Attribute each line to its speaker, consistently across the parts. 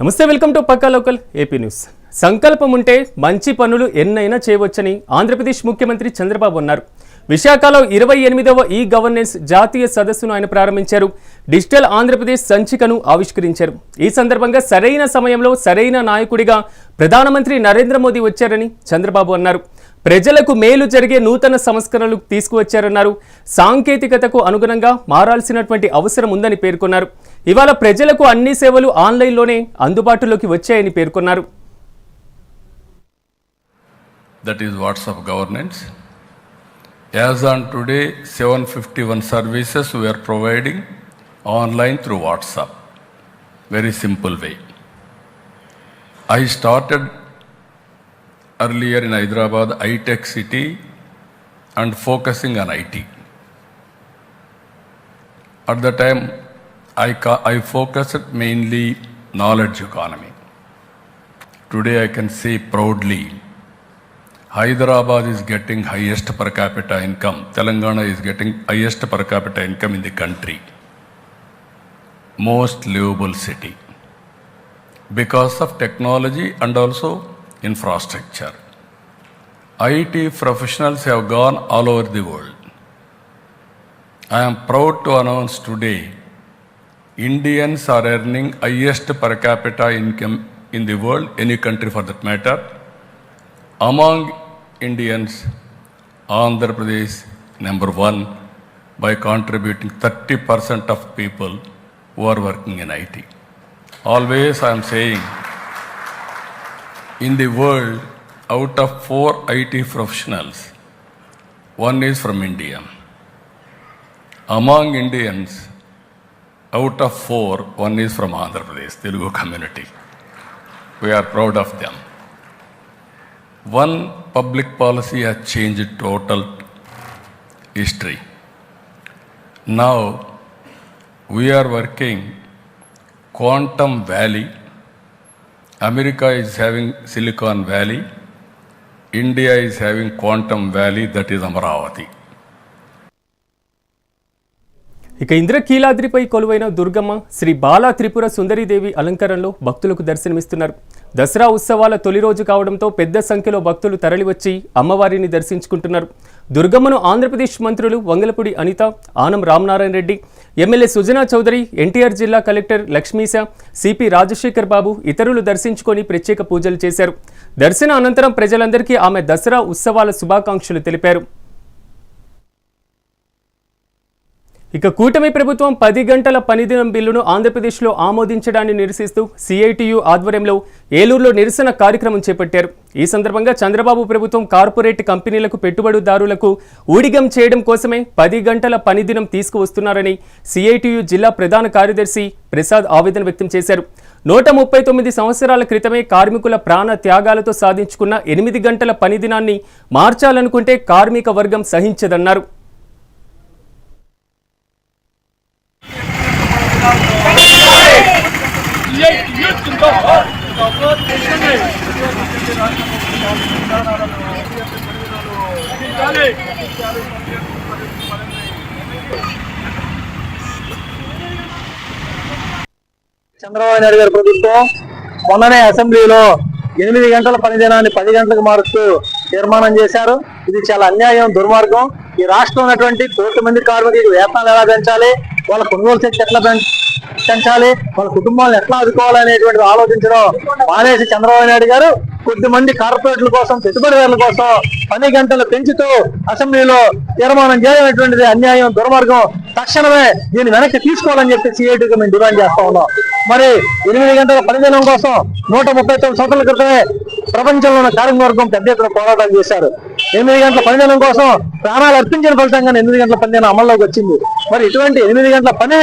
Speaker 1: నమస్తే welcome to Pakka local AP news. సంకల్పం ఉంటే మంచి పనులు ఎన్నైనా చేయవచ్చని ఆంధ్రప్రదేశ్ ముఖ్యమంత్రి చంద్రబాబు అన్నారు. విశాఖలో ఇరవై ఎనిమిదవ ఈ గవర్నెన్స్ జాతీయ సదస్సును ఆయన ప్రారంభించారు. డిజిటల్ ఆంధ్రప్రదేశ్ సంచికను ఆవిష్కరించారు. ఈ సందర్భంగా సరైన సమయంలో సరైన నాయకుడిగా ప్రధానమంత్రి నరేంద్ర మోదీ వచ్చారని చంద్రబాబు అన్నారు. ప్రజలకు మేలు జరిగే నూతన సంస్కరణలు తీసుకువచ్చారన్నారు. సాంకేతికతకు అనుగుణంగా మారాల్సినటువంటి అవసరం ఉందని పేర్కొన్నారు. ఇవాళ ప్రజలకు అన్ని సేవలు ఆన్లైన్లోనే అందుబాటులోకి వచ్చాయని పేర్కొన్నారు.
Speaker 2: That is WhatsApp governance as on today seven fifty one services we are providing online through WhatsApp very simple way I started earlier in Hyderabad, iTech city, and focusing on IT. At the time, I, I focused mainly knowledge economy. Today, I can say proudly, Hyderabad is getting highest per capita income. Telangana is getting highest per capita income in the country. Most livable city. Because of technology and also infrastructure. IT professionals have gone all over the world. I am proud to announce today Indians are earning highest per capita income in the world, any country for that matter. Among Indians, Andhra Pradesh number one by contributing 30% of people who are working in IT. Always I am saying, in the world, out of four IT professionals, one is from India. Among Indians, out of four, one is from Andhra Pradesh, Telugu community. We are proud of them. One public policy has changed total history. Now we are working Quantum Valley. America is having Silicon Valley. India is having Quantum Valley, that is Amaravati.
Speaker 1: ఇక ఇంద్రకీలాద్రిపై కొలువైన దుర్గమ్మ శ్రీ బాలా త్రిపుర సుందరీదేవి అలంకరణలో భక్తులకు దర్శనమిస్తున్నారు. దసరా ఉత్సవాల తొలి రోజు కావడంతో పెద్ద సంఖ్యలో భక్తులు తరలివచ్చి అమ్మవారిని దర్శించుకుంటున్నారు. దుర్గమ్మను ఆంధ్రప్రదేశ్ మంత్రులు వంగలపూడి అనిత ఆనం రామనారాయణ రెడ్డి ఎమ్మెల్యే సుజనా చౌదరి ఎన్టీఆర్ జిల్లా కలెక్టర్ లక్ష్మీశ సిపి రాజశేఖర్ బాబు ఇతరులు దర్శించుకొని ప్రత్యేక పూజలు చేశారు. దర్శన అనంతరం ప్రజలందరికీ ఆమె దసరా ఉత్సవాల శుభాకాంక్షలు తెలిపారు. ఇక కూటమి ప్రభుత్వం పది గంటల పనిదినం బిల్లును ఆంధ్రప్రదేశ్లో ఆమోదించడాన్ని నిరసిస్తూ సిఐటియు ఆధ్వర్యంలో ఏలూరులో నిరసన కార్యక్రమం చేపట్టారు. ఈ సందర్భంగా చంద్రబాబు ప్రభుత్వం కార్పొరేట్ కంపెనీలకు పెట్టుబడిదారులకు ఊడిగం చేయడం కోసమే పది గంటల పనిదినం తీసుకువస్తున్నారని సిఐటియు జిల్లా ప్రధాన కార్యదర్శి ప్రసాద్ ఆవేదన వ్యక్తం చేశారు. నూట ముప్పై తొమ్మిది సంవత్సరాల క్రితమే కార్మికుల ప్రాణ త్యాగాలతో సాధించుకున్న ఎనిమిది గంటల పనిదినాన్ని మార్చాలనుకుంటే కార్మిక వర్గం సహించదన్నారు.
Speaker 3: చంద్రబాబు నాయుడు గారి ప్రభుత్వం మొన్ననే అసెంబ్లీలో ఎనిమిది గంటల పనిదినాన్ని పది గంటలకు మారుస్తూ తీర్మానం చేశారు. ఇది చాలా అన్యాయం దుర్మార్గం. ఈ రాష్ట్రంలో ఉన్నటువంటి కోటి మంది కార్మికులకు వేతనాలు ఎలా పెంచాలి? వాళ్ళ కొనుగోలు శక్తి ఎట్లా పెంచాలి? వాళ్ళ కుటుంబాలను ఎట్లా అనేటువంటి ఆలోచించడం మానేసి చంద్రబాబు నాయుడు గారు కొద్ది మంది కార్పొరేట్ల కోసం పెట్టుబడిదారుల కోసం పని గంటలు పెంచుతూ అసెంబ్లీలో తీర్మానం చేయనటువంటిది అన్యాయం దుర్మార్గం తక్షణమే దీన్ని వెనక్కి తీసుకోవాలని చెప్పి సిఐటికి మేము డిమాండ్ చేస్తా ఉన్నాం. మరి ఎనిమిది గంటల పనిదినం కోసం నూట ముప్పై తొమ్మిది సంవత్సరాల క్రితమే ప్రపంచంలో ఉన్న కార్మిక వర్గం పెద్ద ఎత్తున పోరాటం చేశారు. ఎనిమిది గంటల పనిదినం కోసం ప్రాణాలు అర్పించిన ఫలితంగా ఎనిమిది గంటల పనిదినం అమల్లోకి వచ్చింది. మరి ఇటువంటి ఎనిమిది గంటల పని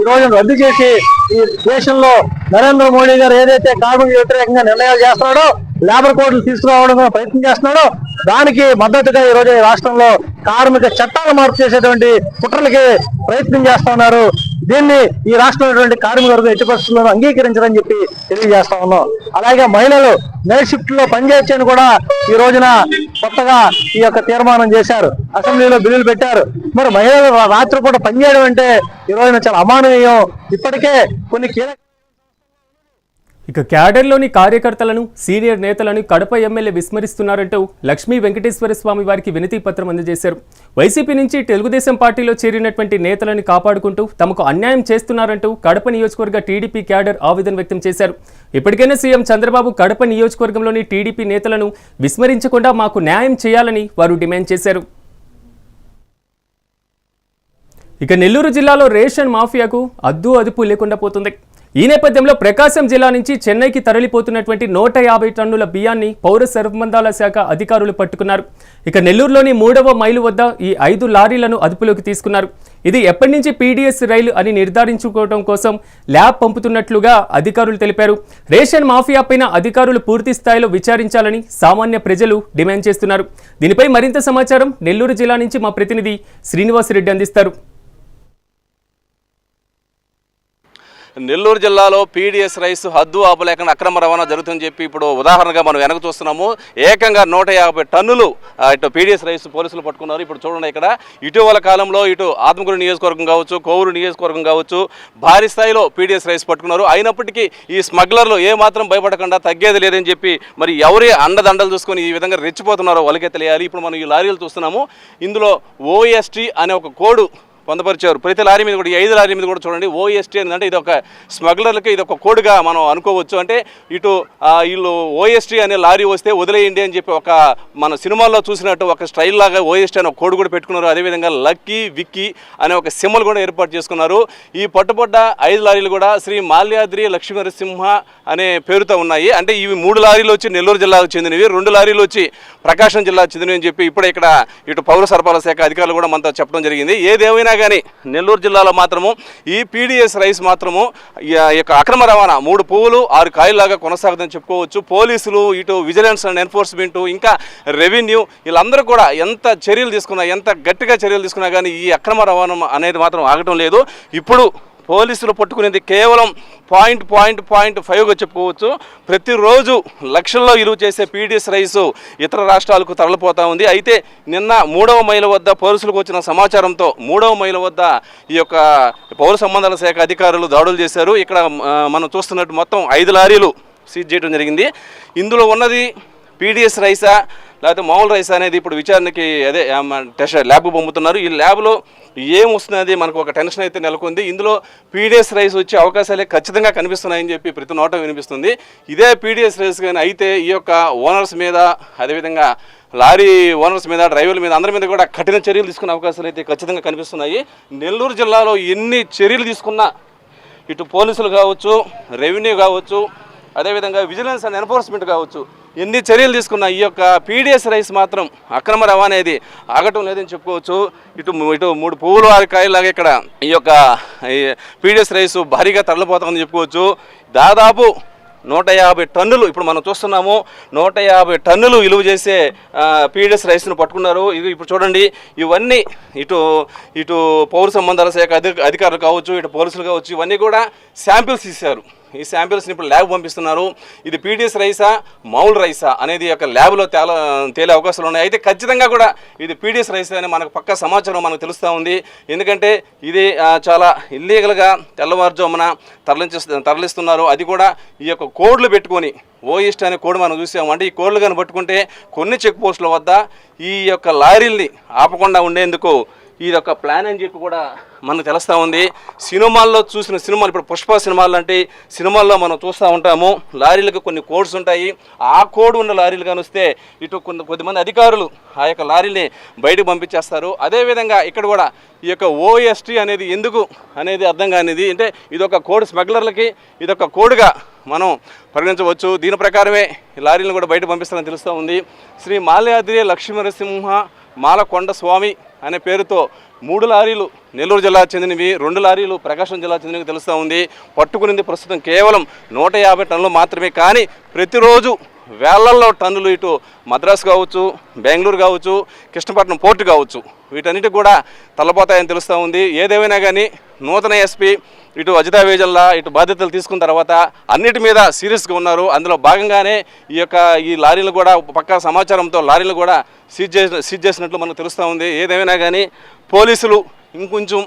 Speaker 3: ఈ రోజు రద్దు చేసి ఈ దేశంలో నరేంద్ర మోడీ గారు ఏదైతే కార్మిక వ్యతిరేకంగా నిర్ణయాలు చేస్తున్నాడో లేబర్ కోడ్లు తీసుకురావడం ప్రయత్నం చేస్తున్నాడో దానికి మద్దతుగా ఈ రోజు రాష్ట్రంలో కార్మిక చట్టాలు మార్పు చేసేటువంటి కుట్రలకి ప్రయత్నం చేస్తున్నారు దీన్ని ఈ రాష్ట్రంలో కార్మిక వర్గం ఎట్టి పరిస్థితుల్లోనూ అంగీకరించరని చెప్పి తెలియజేస్తా ఉన్నాం. అలాగే మహిళలు నైట్ షిఫ్ట్లో పనిచేయచ్చని కూడా ఈ రోజున కొత్తగా ఈ యొక్క తీర్మానం చేశారు. అసెంబ్లీలో బిల్లులు పెట్టారు. మరి మహిళలు రాత్రి కూడా పనిచేయడం అంటే ఈ రోజున చాలా అమానవీయం. ఇప్పటికే కొన్ని కీలక
Speaker 1: ఇక క్యాడర్లోని కార్యకర్తలను సీనియర్ నేతలను కడప ఎమ్మెల్యే విస్మరిస్తున్నారంటూ లక్ష్మీ వెంకటేశ్వర స్వామి వారికి వినతి పత్రం అందజేశారు. వైసీపీ నుంచి తెలుగుదేశం పార్టీలో చేరినటువంటి నేతలను కాపాడుకుంటూ తమకు అన్యాయం చేస్తున్నారంటూ కడప నియోజకవర్గ టీడీపీ క్యాడర్ ఆవేదన వ్యక్తం చేశారు. ఇప్పటికైనా సీఎం చంద్రబాబు కడప నియోజకవర్గంలోని టీడీపీ నేతలను విస్మరించకుండా మాకు న్యాయం చేయాలని వారు డిమాండ్ చేశారు. ఇక నెల్లూరు జిల్లాలో రేషన్ మాఫియాకు అద్దు అదుపు లేకుండా పోతుంది. ఈ నేపథ్యంలో ప్రకాశం జిల్లా నుంచి చెన్నైకి తరలిపోతున్నటువంటి నూట యాభై టన్నుల బియ్యాన్ని పౌర సరఫరాల శాఖ అధికారులు పట్టుకున్నారు. ఇక నెల్లూరులోని మూడవ మైలు వద్ద ఈ ఐదు లారీలను అదుపులోకి తీసుకున్నారు. ఇది ఎప్పటి నుంచి పీడీఎస్ రైలు అని నిర్ధారించుకోవడం కోసం ల్యాబ్ పంపుతున్నట్లుగా అధికారులు తెలిపారు. రేషన్ మాఫియా పైన అధికారులు పూర్తి స్థాయిలో విచారించాలని సామాన్య ప్రజలు డిమాండ్ చేస్తున్నారు. దీనిపై మరింత సమాచారం నెల్లూరు జిల్లా నుంచి మా ప్రతినిధి శ్రీనివాసరెడ్డి అందిస్తారు.
Speaker 4: నెల్లూరు జిల్లాలో పీడీఎస్ రైస్ హద్దు ఆపలేకుండా అక్రమ రవాణా జరుగుతుందని చెప్పి ఇప్పుడు ఉదాహరణగా మనం వెనక చూస్తున్నాము. ఏకంగా నూట యాభై టన్నులు ఇటు పీడీఎస్ రైస్ పోలీసులు పట్టుకున్నారు. ఇప్పుడు చూడండి ఇక్కడ ఇటీవల కాలంలో ఇటు ఆత్మకూరు నియోజకవర్గం కావచ్చు కోవూరు నియోజకవర్గం కావచ్చు భారీ స్థాయిలో పీడీఎస్ రైస్ పట్టుకున్నారు. అయినప్పటికీ ఈ స్మగ్లర్లు ఏమాత్రం భయపడకుండా తగ్గేది లేదని చెప్పి మరి ఎవరి అండదండలు చూసుకొని ఈ విధంగా రెచ్చిపోతున్నారో వాళ్ళకే తెలియాలి. ఇప్పుడు మనం ఈ లారీలు చూస్తున్నాము. ఇందులో ఓఎస్టీ అనే ఒక కోడ్ పొందపరిచారు. ప్రతి లారీ మీద కూడా ఐదు లారీ మీద కూడా చూడండి ఓఎస్టీ అంటే ఇది ఒక స్మగ్లర్లకి ఇది ఒక కోడ్గా మనం అనుకోవచ్చు. అంటే ఇటు వీళ్ళు ఓఎస్టీ అనే లారీ వస్తే వదిలేయండి అని చెప్పి ఒక మన సినిమాల్లో చూసినట్టు ఒక స్టైల్ లాగా ఓఎస్టీ అనే కోడ్ కూడా పెట్టుకున్నారు. అదేవిధంగా లక్కీ విక్కీ అనే ఒక సిమ్మలు కూడా ఏర్పాటు చేసుకున్నారు. ఈ పట్టుబడ్డ ఐదు లారీలు కూడా శ్రీ మాల్యాద్రి లక్ష్మీనరసింహ అనే పేరుతో ఉన్నాయి. అంటే ఇవి మూడు లారీలు వచ్చి నెల్లూరు జిల్లాకు చెందినవి రెండు లారీలు వచ్చి ప్రకాశం జిల్లాకు చెందినవి అని చెప్పి ఇప్పుడే ఇక్కడ ఇటు పౌర సరఫరాల శాఖ అధికారులు కూడా మనతో చెప్పడం జరిగింది. ఏదేమైనా కానీ నెల్లూరు జిల్లాలో మాత్రము ఈ పీడిఎస్ రైస్ మాత్రము యొక్క అక్రమ రవాణా మూడు పువ్వులు ఆరు కాయలాగా కొనసాగుతుందని చెప్పుకోవచ్చు. పోలీసులు ఇటు విజిలెన్స్ అండ్ ఎన్ఫోర్స్మెంట్ ఇంకా రెవెన్యూ వీళ్ళందరూ కూడా ఎంత చర్యలు తీసుకున్నా ఎంత గట్టిగా చర్యలు తీసుకున్నా కానీ ఈ అక్రమ రవాణా అనేది మాత్రం ఆగటం లేదు. ఇప్పుడు పోలీసులు పట్టుకునేది కేవలం పాయింట్ పాయింట్ పాయింట్ ఫైవ్గా చెప్పుకోవచ్చు ప్రతిరోజు లక్షల్లో ఇలువ చేసే పీడిఎస్ రైసు ఇతర రాష్ట్రాలకు తరలిపోతా ఉంది. అయితే నిన్న మూడవ మైల వద్ద పోలీసులకు వచ్చిన సమాచారంతో మూడవ మైల వద్ద ఈ యొక్క పౌర సంబంధాల శాఖ అధికారులు దాడులు చేశారు. ఇక్కడ మనం చూస్తున్నట్టు మొత్తం ఐదు లారీలు సీజ్ చేయడం జరిగింది. ఇందులో ఉన్నది పీడిఎస్ రైసా? లేకపోతే మామూలు రైస్ అనేది ఇప్పుడు విచారణకి అదే టెస్ట్ ల్యాబ్ పంపుతున్నారు. ఈ ల్యాబ్లో ఏం వస్తున్నది మనకు ఒక టెన్షన్ అయితే నెలకొంది. ఇందులో పీడిఎస్ రైస్ వచ్చే అవకాశాలే ఖచ్చితంగా కనిపిస్తున్నాయని చెప్పి ప్రతి నోట వినిపిస్తుంది. ఇదే పీడిఎస్ రైస్ కానీ అయితే ఈ యొక్క ఓనర్స్ మీద అదేవిధంగా లారీ ఓనర్స్ మీద డ్రైవర్ల మీద అందరి మీద కూడా కఠిన చర్యలు తీసుకునే అవకాశాలు అయితే ఖచ్చితంగా కనిపిస్తున్నాయి. నెల్లూరు జిల్లాలో ఎన్ని చర్యలు తీసుకున్నా ఇటు పోలీసులు కావచ్చు రెవెన్యూ కావచ్చు అదేవిధంగా విజిలెన్స్ అండ్ ఎన్ఫోర్స్మెంట్ కావచ్చు ఎన్ని చర్యలు తీసుకున్న ఈ యొక్క పీడిఎస్ రైస్ మాత్రం అక్రమ రవాణా అనేది ఆగటం లేదని చెప్పుకోవచ్చు. ఇటు ఇటు మూడు పువ్వులు ఆరు కాయలాగా ఇక్కడ ఈ యొక్క పీడిఎస్ రైస్ భారీగా తరలిపోతుందని చెప్పుకోవచ్చు. దాదాపు నూట యాభై టన్నులు ఇప్పుడు మనం చూస్తున్నాము. నూట యాభై టన్నులు విలువ చేసే పీడిఎస్ రైస్ను పట్టుకున్నారు. ఇది ఇప్పుడు చూడండి. ఇవన్నీ ఇటు ఇటు పౌర సంబంధాల శాఖ అధి అధికారులు కావచ్చు ఇటు పోలీసులు కావచ్చు ఇవన్నీ కూడా శాంపిల్స్ ఇస్తారు ఈ శాంపిల్స్ని ఇప్పుడు ల్యాబ్ పంపిస్తున్నారు. ఇది పీడిఎస్ రైసా మౌల్ రైసా అనేది యొక్క ల్యాబ్లో తేల తేలే అవకాశాలు ఉన్నాయి. అయితే ఖచ్చితంగా కూడా ఇది పీడిఎస్ రైస్ అని మనకు పక్క సమాచారం మనకు తెలుస్తూ ఉంది. ఎందుకంటే ఇది చాలా ఇల్లీగల్గా తెల్లవారుజామున తరలించి తరలిస్తున్నారు. అది కూడా ఈ యొక్క కోడ్లు పెట్టుకొని ఓయిస్ట్ అనే కోడ్ మనం చూసాము. అంటే ఈ కోడ్లు కానీ పట్టుకుంటే కొన్ని చెక్ పోస్టుల వద్ద ఈ యొక్క లారీల్ని ఆపకుండా ఉండేందుకు ఇది ఒక ప్లాన్ అని చెప్పి కూడా మనకు తెలుస్తూ ఉంది. సినిమాల్లో చూసిన సినిమాలు ఇప్పుడు పుష్ప సినిమాలు అంటే సినిమాల్లో మనం చూస్తూ ఉంటాము. లారీలకు కొన్ని కోడ్స్ ఉంటాయి. ఆ కోడ్ ఉన్న లారీలు కానిస్తే వస్తే ఇటు కొన్ని కొద్దిమంది అధికారులు ఆ యొక్క లారీని బయటకు పంపించేస్తారు. అదేవిధంగా ఇక్కడ కూడా ఈ యొక్క ఓఎస్టీ అనేది ఎందుకు అనేది అర్థం కానిది అంటే ఇది ఒక కోడ్ స్మగ్లర్లకి ఇది ఒక కోడ్గా మనం పరిగణించవచ్చు. దీని ప్రకారమే ఈ లారీలను కూడా బయట పంపిస్తారని తెలుస్తూ ఉంది. శ్రీ మాల్యాద్రి లక్ష్మీనరసింహ మాలకొండ స్వామి అనే పేరుతో మూడు లారీలు నెల్లూరు జిల్లా చెందినవి రెండు లారీలు ప్రకాశం జిల్లా చెందినవి తెలుస్తూ ఉంది. పట్టుకునింది ప్రస్తుతం కేవలం నూట యాభై టన్నులు మాత్రమే కానీ ప్రతిరోజు వేలల్లో టన్నులు ఇటు మద్రాసు కావచ్చు బెంగళూరు కావచ్చు కృష్ణపట్నం పోర్టు కావచ్చు. వీటన్నిటి కూడా తలపోతాయని తెలుస్తూ ఉంది. ఏదేమైనా కానీ నూతన ఎస్పీ ఇటు అజితా వేజల్లా ఇటు బాధ్యతలు తీసుకున్న తర్వాత అన్నిటి మీద సీరియస్గా ఉన్నారు. అందులో భాగంగానే ఈ యొక్క ఈ లారీలు కూడా పక్కా సమాచారంతో లారీలు కూడా సీజ్ చేసిన సీజ్ చేసినట్లు మనకు తెలుస్తూ ఉంది. ఏదేమైనా కానీ పోలీసులు ఇంకొంచెం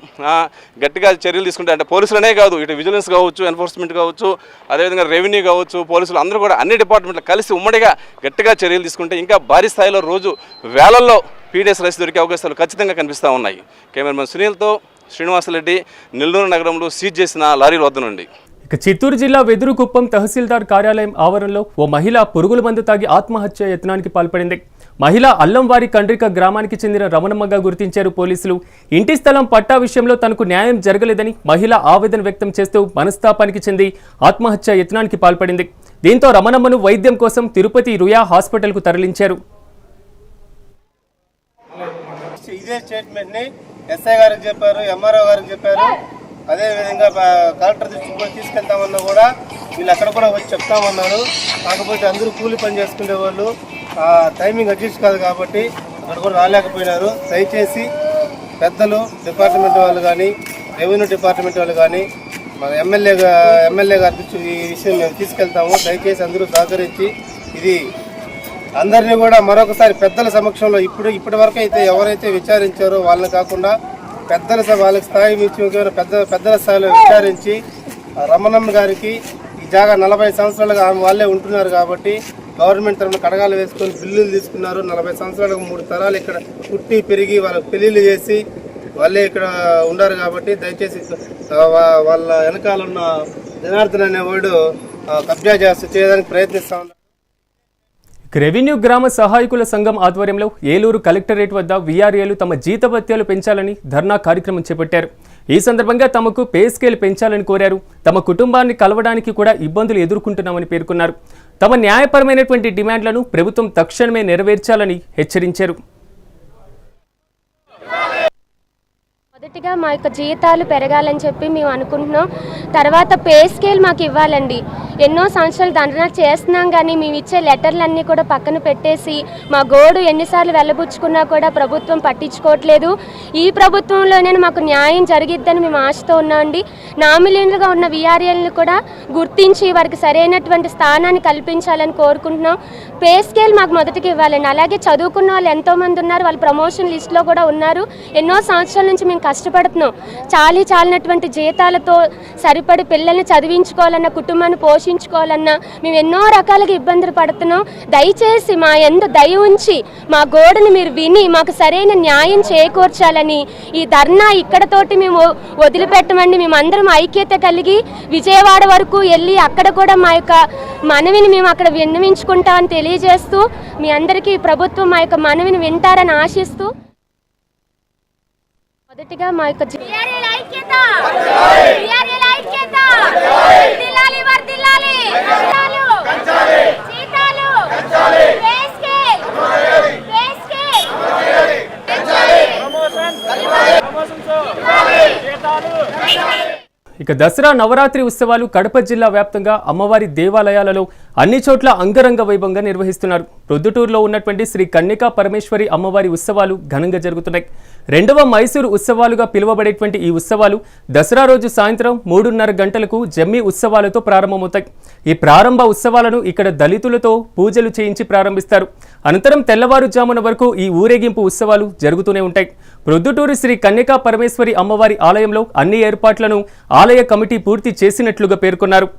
Speaker 4: గట్టిగా చర్యలు తీసుకుంటే అంటే పోలీసులనే కాదు ఇటు విజిలెన్స్ కావచ్చు ఎన్ఫోర్స్మెంట్ కావచ్చు అదేవిధంగా రెవెన్యూ కావచ్చు పోలీసులు అందరూ కూడా అన్ని డిపార్ట్మెంట్లు కలిసి ఉమ్మడిగా గట్టిగా చర్యలు తీసుకుంటే ఇంకా భారీ స్థాయిలో రోజు వేలల్లో పీడిఎస్ రైస్ దొరికే అవకాశాలు ఖచ్చితంగా కనిపిస్తూ ఉన్నాయి. కెమెరామెన్ సునీల్తో శ్రీనివాసరెడ్డి నెల్లూరు నగరంలో సీజ్ చేసిన లారీల వద్ద నుండి.
Speaker 1: ఇక చిత్తూరు జిల్లా వెదురుకుప్పం తహసీల్దార్ కార్యాలయం ఆవరణలో ఓ మహిళ పురుగుల మందు తాగి ఆత్మహత్య యత్నానికి పాల్పడింది. మహిళ అల్లంవారి కండ్రిక గ్రామానికి చెందిన రమణమ్మగా గుర్తించారు పోలీసులు. ఇంటి స్థలం పట్టా విషయంలో తనకు న్యాయం జరగలేదని మహిళ ఆవేదన వ్యక్తం చేస్తూ మనస్తాపానికి చెంది ఆత్మహత్య యత్నానికి పాల్పడింది. దీంతో రమణమ్మను వైద్యం కోసం తిరుపతి రుయా హాస్పిటల్కు తరలించారు.
Speaker 5: ఇదే ఎస్ఐ గారికి చెప్పారు ఎంఆర్ఓ గారికి చెప్పారు. అదేవిధంగా కలెక్టర్ దృష్టికి కూడా తీసుకెళ్తామన్నా కూడా వీళ్ళు అక్కడ కూడా వచ్చి చెప్తామన్నారు. కాకపోతే అందరూ కూలి పని చేసుకునే వాళ్ళు. ఆ టైమింగ్ అడ్జస్ట్ కాదు కాబట్టి అక్కడ కూడా రాలేకపోయినారు. దయచేసి పెద్దలు డిపార్ట్మెంట్ వాళ్ళు కానీ రెవెన్యూ డిపార్ట్మెంట్ వాళ్ళు కానీ మన ఎమ్మెల్యే ఎమ్మెల్యే గారి ఈ విషయం మేము తీసుకెళ్తాము. దయచేసి అందరూ సహకరించి ఇది అందరినీ కూడా మరొకసారి పెద్దల సమక్షంలో ఇప్పుడు ఇప్పటి వరకు అయితే ఎవరైతే విచారించారో వాళ్ళని కాకుండా పెద్దల వాళ్ళకి స్థాయి మించి పెద్ద పెద్దల స్థాయిలో విచారించి రమణమ్మ గారికి ఈ జాగా నలభై సంవత్సరాలుగా ఆమె వాళ్ళే ఉంటున్నారు కాబట్టి గవర్నమెంట్ తరఫున కడగాలు వేసుకొని బిల్లులు తీసుకున్నారు. నలభై సంవత్సరాలకు మూడు తరాలు ఇక్కడ పుట్టి పెరిగి వాళ్ళకి పెళ్ళిళ్ళు చేసి వాళ్ళే ఇక్కడ ఉన్నారు కాబట్టి దయచేసి వాళ్ళ వెనకాల ఉన్న జనార్దన్ అనేవాడు కబ్జా చేస్తూ చేయడానికి ప్రయత్నిస్తా ఉన్నారు
Speaker 1: రెవెన్యూ గ్రామ సహాయకుల సంఘం ఆధ్వర్యంలో ఏలూరు కలెక్టరేట్ వద్ద వీఆర్ఏలు తమ జీతభత్యాలు పెంచాలని ధర్నా కార్యక్రమం చేపట్టారు. ఈ సందర్భంగా తమకు పే స్కేల్ పెంచాలని కోరారు. తమ కుటుంబాన్ని కలవడానికి కూడా ఇబ్బందులు ఎదుర్కొంటున్నామని పేర్కొన్నారు. తమ న్యాయపరమైనటువంటి డిమాండ్లను ప్రభుత్వం తక్షణమే నెరవేర్చాలని హెచ్చరించారు.
Speaker 6: మొదటిగా మా యొక్క జీతాలు పెరగాలని చెప్పి మేము అనుకుంటున్నాం. తర్వాత పే స్కేల్ మాకు ఇవ్వాలండి. ఎన్నో సంవత్సరాలు దండన చేస్తున్నాం కానీ మేము ఇచ్చే లెటర్లన్నీ కూడా పక్కన పెట్టేసి మా గోడు ఎన్నిసార్లు వెళ్ళబుచ్చుకున్నా కూడా ప్రభుత్వం పట్టించుకోవట్లేదు. ఈ ప్రభుత్వంలోనే మాకు న్యాయం జరిగిద్దని మేము ఆశతో ఉన్నామండి నామిలీనులుగా ఉన్న విఆర్ఎల్ని కూడా గుర్తించి వారికి సరైనటువంటి స్థానాన్ని కల్పించాలని కోరుకుంటున్నాం. పే స్కేల్ మాకు మొదటికి ఇవ్వాలండి. అలాగే చదువుకున్న వాళ్ళు ఎంతోమంది ఉన్నారు. వాళ్ళు ప్రమోషన్ లిస్ట్లో కూడా ఉన్నారు. ఎన్నో సంవత్సరాల నుంచి మేము కష్టపడుతున్నాం. చాలీ చాలినటువంటి జీతాలతో సరిపడి పిల్లల్ని చదివించుకోవాలన్నా కుటుంబాన్ని పోషించుకోవాలన్నా మేము ఎన్నో రకాలుగా ఇబ్బందులు పడుతున్నాం. దయచేసి మా ఎందు దయ ఉంచి మా గోడను మీరు విని మాకు సరైన న్యాయం చేకూర్చాలని ఈ ధర్నా ఇక్కడతోటి మేము వదిలిపెట్టమండి. మేము అందరం ఐక్యత కలిగి విజయవాడ వరకు వెళ్ళి అక్కడ కూడా మా యొక్క మనవిని మేము అక్కడ విన్నవించుకుంటామని తెలియజేస్తూ మీ అందరికీ ప్రభుత్వం మా యొక్క మనవిని వింటారని ఆశిస్తూ మొదటిగా మా యొక్క జీ-
Speaker 7: బిఆర్ఎల్ ఐక్యత బిఆర్ఎల్ ఐక్యత వర్ధిల్లాలి వర్ధిల్లాలి జీతాలు జీతాలు పే స్కేల్ పే స్కేల్
Speaker 1: ఇక దసరా నవరాత్రి ఉత్సవాలు కడప జిల్లా వ్యాప్తంగా అమ్మవారి దేవాలయాలలో అన్ని చోట్ల అంగరంగ వైభవంగా నిర్వహిస్తున్నారు. ప్రొద్దుటూరులో ఉన్నటువంటి శ్రీ కన్యకా పరమేశ్వరి అమ్మవారి ఉత్సవాలు ఘనంగా జరుగుతున్నాయి. రెండవ మైసూరు ఉత్సవాలుగా పిలువబడేటువంటి ఈ ఉత్సవాలు దసరా రోజు సాయంత్రం మూడున్నర గంటలకు జమ్మి ఉత్సవాలతో ప్రారంభమవుతాయి. ఈ ప్రారంభ ఉత్సవాలను ఇక్కడ దళితులతో పూజలు చేయించి ప్రారంభిస్తారు. అనంతరం తెల్లవారుజామున వరకు ఈ ఊరేగింపు ఉత్సవాలు జరుగుతూనే ఉంటాయి. ప్రొద్దుటూరు శ్రీ కన్యకా పరమేశ్వరి అమ్మవారి ఆలయంలో అన్ని ఏర్పాట్లను ఆలయ కమిటీ పూర్తి చేసినట్లుగా పేర్కొన్నారు.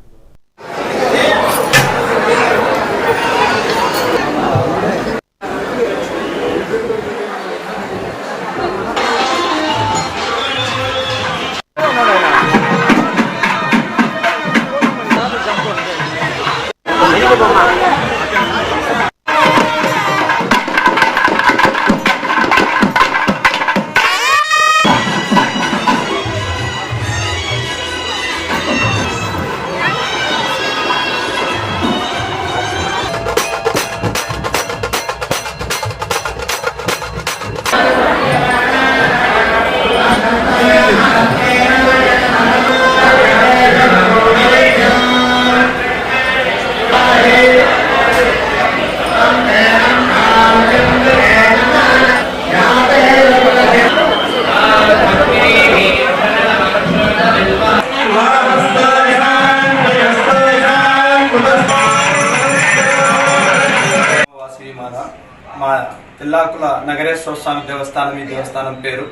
Speaker 8: స్వామి దేవస్థానం ఈ దేవస్థానం పేరు.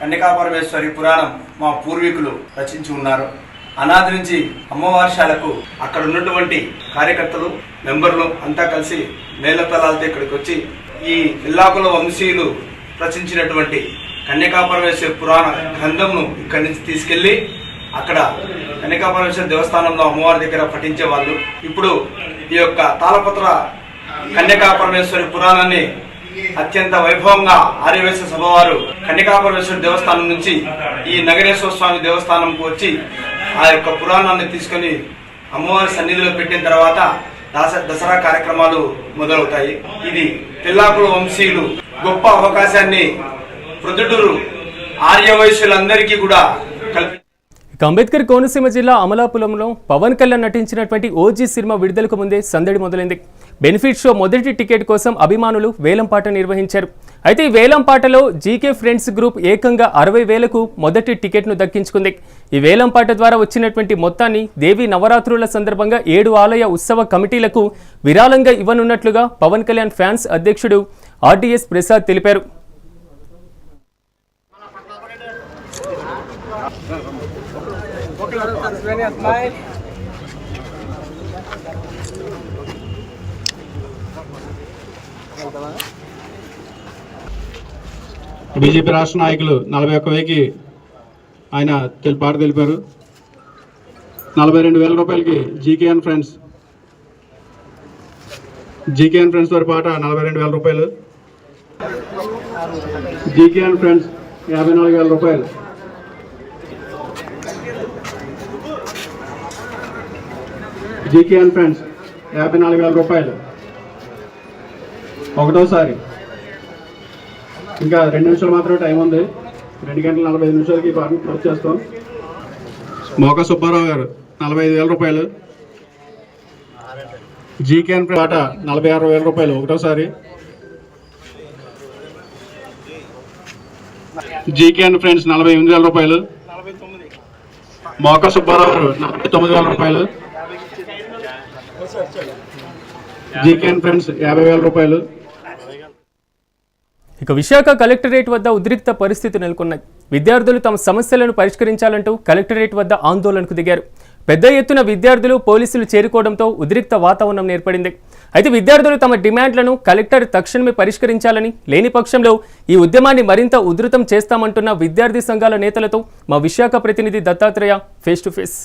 Speaker 8: కన్యకాపరమేశ్వరి పురాణం మా పూర్వీకులు రచించి ఉన్నారు. అనాది నుంచి అమ్మవారిశాలకు అక్కడ ఉన్నటువంటి కార్యకర్తలు మెంబర్లు అంతా కలిసి మేళతలాలతో ఇక్కడికి వచ్చి ఈ ఇల్లాకుల వంశీయులు రచించినటువంటి కన్యకాపరమేశ్వరి పురాణ గ్రంథంను ఇక్కడి నుంచి తీసుకెళ్ళి అక్కడ కన్యకాపరమేశ్వర దేవస్థానంలో అమ్మవారి దగ్గర పఠించే వాళ్ళు ఇప్పుడు ఈ యొక్క తాళపత్ర కన్యకాపరమేశ్వరి పురాణాన్ని అత్యంత వైభవంగా ఆర్యవేశ సభవారు వారు దేవస్థానం నుంచి ఈ నగరేశ్వర స్వామి దేవస్థానంకు వచ్చి ఆ యొక్క పురాణాన్ని తీసుకొని అమ్మవారి సన్నిధిలో పెట్టిన తర్వాత దస దసరా కార్యక్రమాలు మొదలవుతాయి. ఇది పిల్లాకుల వంశీయులు గొప్ప అవకాశాన్ని ప్రొద్దుటూరు ఆర్యవైశ్యులందరికీ కూడా కల్పి
Speaker 1: అంబేద్కర్ కోనసీమ జిల్లా అమలాపురంలో పవన్ కళ్యాణ్ నటించినటువంటి ఓజీ సినిమా విడుదలకు ముందే సందడి మొదలైంది. బెనిఫిట్ షో మొదటి టికెట్ కోసం అభిమానులు వేలంపాట నిర్వహించారు. అయితే ఈ వేలంపాటలో జీకే ఫ్రెండ్స్ గ్రూప్ ఏకంగా అరవై వేలకు మొదటి టికెట్ను దక్కించుకుంది. ఈ వేలంపాట ద్వారా వచ్చినటువంటి మొత్తాన్ని దేవి నవరాత్రుల సందర్భంగా ఏడు ఆలయ ఉత్సవ కమిటీలకు విరాళంగా ఇవ్వనున్నట్లుగా పవన్ కళ్యాణ్ ఫ్యాన్స్ అధ్యక్షుడు ఆర్డీఎస్ ప్రసాద్ తెలిపారు.
Speaker 9: బీజేపీ రాష్ట్ర నాయకులు నలభై ఒక్క వెయ్యికి ఆయన పాట తెలిపారు. నలభై రెండు వేల రూపాయలకి జీకేఎన్ ఫ్రెండ్స్. జీకేఎన్ ఫ్రెండ్స్ వారి పాట నలభై రెండు వేల రూపాయలు. జీకేఎన్ ఫ్రెండ్స్ యాభై నాలుగు వేల రూపాయలు. జీకేఎన్ ఫ్రెండ్స్ యాభై నాలుగు వేల రూపాయలు. ఒకటోసారి. ఇంకా రెండు నిమిషాలు మాత్రమే టైం ఉంది. రెండు గంటల నలభై ఐదు నిమిషాలకి పాటను క్లోజ్ చేస్తాం. మోకా సుబ్బారావు గారు నలభై ఐదు వేల రూపాయలు. జీకేఎన్ పాట నలభై ఆరు వేల రూపాయలు ఒకటోసారి. జీకేఎన్ ఫ్రెండ్స్ నలభై ఎనిమిది వేల రూపాయలు. మోకా సుబ్బారావు గారు నలభై తొమ్మిది వేల రూపాయలు. జీకేఎన్ ఫ్రెండ్స్ యాభై వేల రూపాయలు.
Speaker 1: ఇక విశాఖ కలెక్టరేట్ వద్ద ఉద్రిక్త పరిస్థితి నెలకొన్నాయి. విద్యార్థులు తమ సమస్యలను పరిష్కరించాలంటూ కలెక్టరేట్ వద్ద ఆందోళనకు దిగారు. పెద్ద ఎత్తున విద్యార్థులు పోలీసులు చేరుకోవడంతో ఉద్రిక్త వాతావరణం ఏర్పడింది. అయితే విద్యార్థులు తమ డిమాండ్లను కలెక్టర్ తక్షణమే పరిష్కరించాలని లేని పక్షంలో ఈ ఉద్యమాన్ని మరింత ఉధృతం చేస్తామంటున్న విద్యార్థి సంఘాల నేతలతో మా విశాఖ ప్రతినిధి దత్తాత్రేయ ఫేస్ టు ఫేస్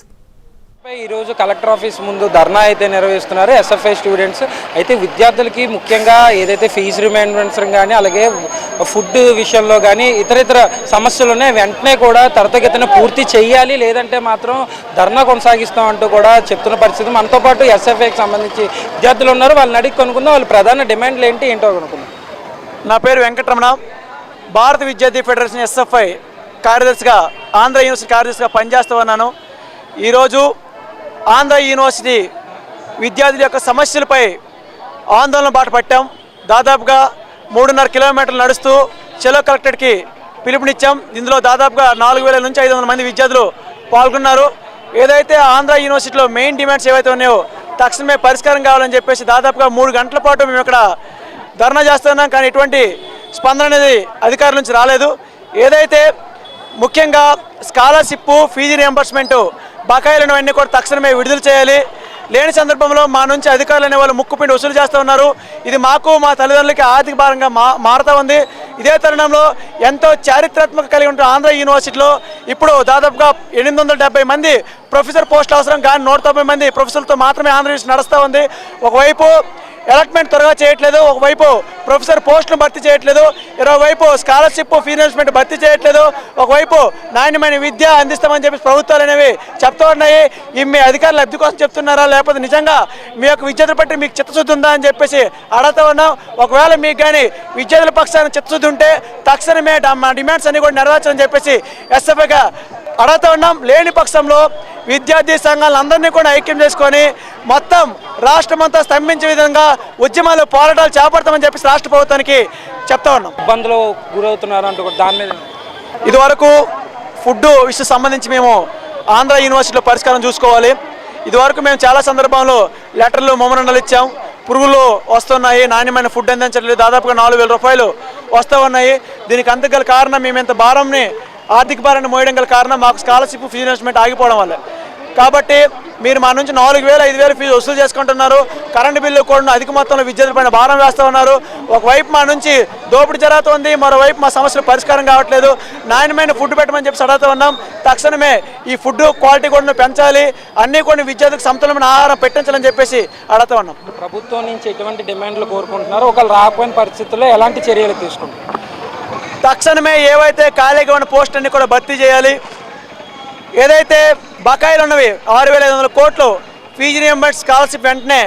Speaker 10: పై ఈరోజు కలెక్టర్ ఆఫీస్ ముందు ధర్నా అయితే నిర్వహిస్తున్నారు ఎస్ఎఫ్ఐ స్టూడెంట్స్ అయితే విద్యార్థులకి ముఖ్యంగా ఏదైతే ఫీజు రిమైండర్స్ కానీ అలాగే ఫుడ్ విషయంలో కానీ ఇతర ఇతర సమస్యలు ఉన్నాయి. వెంటనే కూడా తరతగతిన పూర్తి చేయాలి. లేదంటే మాత్రం ధర్నా కొనసాగిస్తామంటూ కూడా చెప్తున్న పరిస్థితి. మనతో పాటు ఎస్ఎఫ్ఐకి సంబంధించి విద్యార్థులు ఉన్నారు. వాళ్ళని అడిగి కొనుక్కుందాం. వాళ్ళ ప్రధాన డిమాండ్లు ఏంటి ఏంటో కొనుక్కుందాం.
Speaker 11: నా పేరు వెంకటరమణ. భారత విద్యార్థి ఫెడరేషన్ ఎస్ఎఫ్ఐ కార్యదర్శిగా ఆంధ్ర యూనివర్సిటీ కార్యదర్శిగా పనిచేస్తూ ఉన్నాను. ఈరోజు ఆంధ్ర యూనివర్సిటీ విద్యార్థుల యొక్క సమస్యలపై ఆందోళన బాట పట్టాం. దాదాపుగా మూడున్నర కిలోమీటర్లు నడుస్తూ చెలో కలెక్టర్కి పిలుపునిచ్చాం. ఇందులో దాదాపుగా నాలుగు వేల నుంచి ఐదు వందల మంది విద్యార్థులు పాల్గొన్నారు. ఏదైతే ఆంధ్ర యూనివర్సిటీలో మెయిన్ డిమాండ్స్ ఏవైతే ఉన్నాయో తక్షణమే పరిష్కారం కావాలని చెప్పేసి దాదాపుగా మూడు గంటల పాటు మేము ఇక్కడ ధర్నా చేస్తున్నాం. కానీ ఎటువంటి స్పందన అనేది అధికారుల నుంచి రాలేదు. ఏదైతే ముఖ్యంగా స్కాలర్షిప్ ఫీజు రియంబర్స్మెంటు బకాయిలను అన్నీ కూడా తక్షణమే విడుదల చేయాలి. లేని సందర్భంలో మా నుంచి అధికారులు అనే వాళ్ళు ముక్కుపిండి వసూలు చేస్తూ ఉన్నారు. ఇది మాకు మా తల్లిదండ్రులకి ఆర్థిక భారంగా మా మారుతూ ఉంది. ఇదే తరుణంలో ఎంతో చారిత్రాత్మక కలిగి ఉంటున్న ఆంధ్ర యూనివర్సిటీలో ఇప్పుడు దాదాపుగా ఎనిమిది వందల మంది ప్రొఫెసర్ పోస్టులు అవసరం కానీ నూట తొంభై మంది ప్రొఫెసర్లతో మాత్రమే ఆంధ్ర యూనివర్సిటీ నడుస్తూ ఉంది. ఒకవైపు అలాట్మెంట్ త్వరగా చేయట్లేదు. ఒకవైపు ప్రొఫెసర్ పోస్టులు భర్తీ చేయట్లేదు. ఇరవైపు స్కాలర్షిప్ ఫీనర్స్మెంట్ భర్తీ చేయట్లేదు. ఒకవైపు నాణ్యమైన విద్య అందిస్తామని చెప్పి ప్రభుత్వాలు అనేవి చెప్తూ ఉన్నాయి. ఈ మీ అధికారులు లబ్ధి కోసం చెప్తున్నారా? లేకపోతే నిజంగా మీ యొక్క విద్యార్థుల పట్టి మీకు చిత్తశుద్ధి ఉందా అని చెప్పేసి అడుగుతా ఉన్నాం. ఒకవేళ మీకు కానీ విద్యార్థుల పక్షాన చిత్తశుద్ధి ఉంటే తక్షణమే మా డిమాండ్స్ అన్ని కూడా నెరవేర్చని చెప్పేసి ఎస్ఎఫ్ఐగా అడుగుతా ఉన్నాం. లేని పక్షంలో విద్యార్థి సంఘాలందరినీ కూడా ఐక్యం చేసుకొని మొత్తం రాష్ట్రమంతా స్తంభించే విధంగా ఉద్యమాలు పోరాటాలు చేపడతామని చెప్పేసి రాష్ట్ర ప్రభుత్వానికి చెప్తా ఉన్నాం.
Speaker 10: ఇబ్బందులు గురవుతున్నారు అంటూ కూడా దాని మీద
Speaker 11: ఇదివరకు ఫుడ్ విషయం సంబంధించి మేము ఆంధ్ర యూనివర్సిటీలో పరిష్కారం చూసుకోవాలి. ఇదివరకు మేము చాలా సందర్భంలో లెటర్లు మెమోరండాలు ఇచ్చాం. పురుగులు వస్తున్నాయి నాణ్యమైన ఫుడ్ అందించట్లేదు. దాదాపుగా నాలుగు వేల రూపాయలు వస్తూ ఉన్నాయి. దీనికి అంతగల కారణం మేము ఇంత భారంని ఆర్థిక భారాన్ని మోయడం గల కారణం మాకు స్కాలర్షిప్ ఫీజు ఇన్వెస్ట్మెంట్ ఆగిపోవడం వల్ల. కాబట్టి మీరు మా నుంచి నాలుగు వేలు ఐదు వేలు ఫీజు వసూలు చేసుకుంటున్నారు. కరెంటు బిల్లు కూడా అధిక మొత్తంలో విద్యార్థుల పైన భారం వేస్తూ ఉన్నారు. ఒకవైపు మా నుంచి దోపిడీ జరుగుతోంది మరోవైపు మా సమస్యలు పరిష్కారం కావట్లేదు. నాణ్యమైన ఫుడ్ పెట్టమని చెప్పి అడుగుతూ ఉన్నాం. తక్షణమే ఈ ఫుడ్ క్వాలిటీ కూడా పెంచాలి. అన్ని కొన్ని విద్యార్థులకు సమతులమైన ఆహారం పెట్టించాలని చెప్పేసి అడుగుతూ ఉన్నాం.
Speaker 10: ప్రభుత్వం నుంచి ఎటువంటి డిమాండ్లు కోరుకుంటున్నారు ఒకవేళ రాకపోయిన పరిస్థితుల్లో ఎలాంటి చర్యలు తీసుకుంటున్నారు
Speaker 11: తక్షణమే ఏవైతే ఖాళీగా ఉన్న పోస్ట్ అన్ని కూడా భర్తీ చేయాలి. ఏదైతే బకాయిలు ఉన్నవి ఆరు వేల ఐదు వందల కోట్లు ఫీజు రియంబర్స్ స్కాలర్షిప్ వెంటనే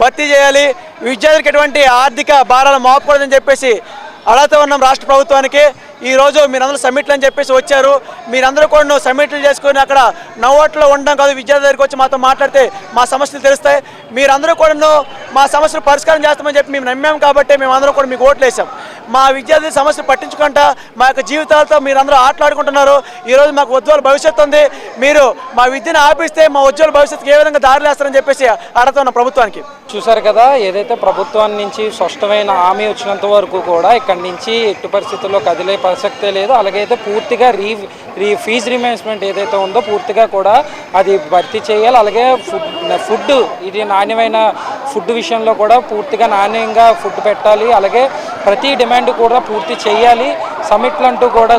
Speaker 11: భర్తీ చేయాలి. విద్యార్థులకు ఎటువంటి ఆర్థిక భారాలు మోపకూడదని చెప్పేసి అడుగుతూ ఉన్నాం రాష్ట్ర ప్రభుత్వానికి. ఈ రోజు మీరందరూ సమ్మిట్లు అని చెప్పేసి వచ్చారు. మీరందరూ కూడా సమ్మిట్లు చేసుకొని అక్కడ నవ్వట్లో ఉండడం కాదు విద్యార్థి దగ్గరికి వచ్చి మాతో మాట్లాడితే మా సమస్యలు తెలుస్తాయి. మీరందరూ కూడా మా సమస్యలు పరిష్కారం చేస్తామని చెప్పి మేము నమ్మాం కాబట్టి మేమందరం కూడా మీకు ఓట్లు వేసాం మా విద్యార్థి సమస్యలు పట్టించుకుంటా మా యొక్క జీవితాలతో మీరందరూ ఆటలాడుకుంటున్నారు. ఈరోజు మాకు ఉజ్వల భవిష్యత్తు ఉంది. మీరు మా విద్యను ఆపిస్తే మా ఉజ్వల భవిష్యత్తుకి ఏ విధంగా దారిలేస్తారని చెప్పేసి అడుగుతున్నాం ప్రభుత్వానికి.
Speaker 10: చూసారు కదా ఏదైతే ప్రభుత్వం నుంచి స్పష్టమైన హామీ వచ్చినంత వరకు కూడా ఇక్కడి నుంచి ఎట్టి పరిస్థితుల్లో కదిలే ప్రసక్తే లేదు. అలాగైతే పూర్తిగా రీ రీ ఫీజు రిమేన్స్మెంట్ ఏదైతే ఉందో పూర్తిగా కూడా అది భర్తీ చేయాలి. అలాగే ఫుడ్ ఫుడ్ ఇది నాణ్యమైన ఫుడ్ విషయంలో కూడా పూర్తిగా నాణ్యంగా ఫుడ్ పెట్టాలి. అలాగే ప్రతి డిమాండ్ కూడా పూర్తి చేయాలి. సమిట్లు అంటూ కూడా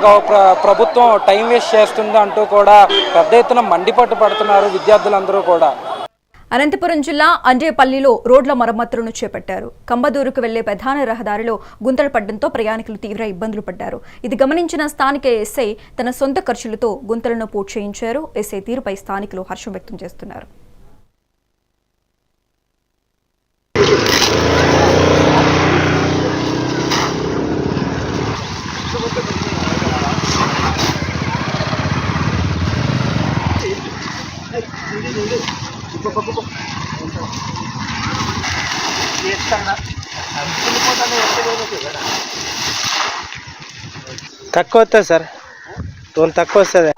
Speaker 10: ప్రభుత్వం టైం వేస్ట్ చేస్తుంది అంటూ కూడా పెద్ద ఎత్తున మండిపట్టు పడుతున్నారు విద్యార్థులందరూ కూడా.
Speaker 12: అనంతపురం జిల్లా అంజేపల్లిలో రోడ్ల మరమ్మతులను చేపట్టారు. కంబదూరుకు వెళ్ళే ప్రధాన రహదారిలో గుంతలు పడడంతో ప్రయాణికులు తీవ్ర ఇబ్బందులు పడ్డారు. ఇది గమనించిన స్థానిక ఎస్ఐ తన సొంత ఖర్చులతో గుంతలను పూడ్చేయించారు. ఎస్ఐ తీరుపై స్థానికులు హర్షం వ్యక్తం చేస్తున్నారు.
Speaker 5: తక్కువ వస్తుంది సార్. టోల్ తక్కువ వస్తుంది.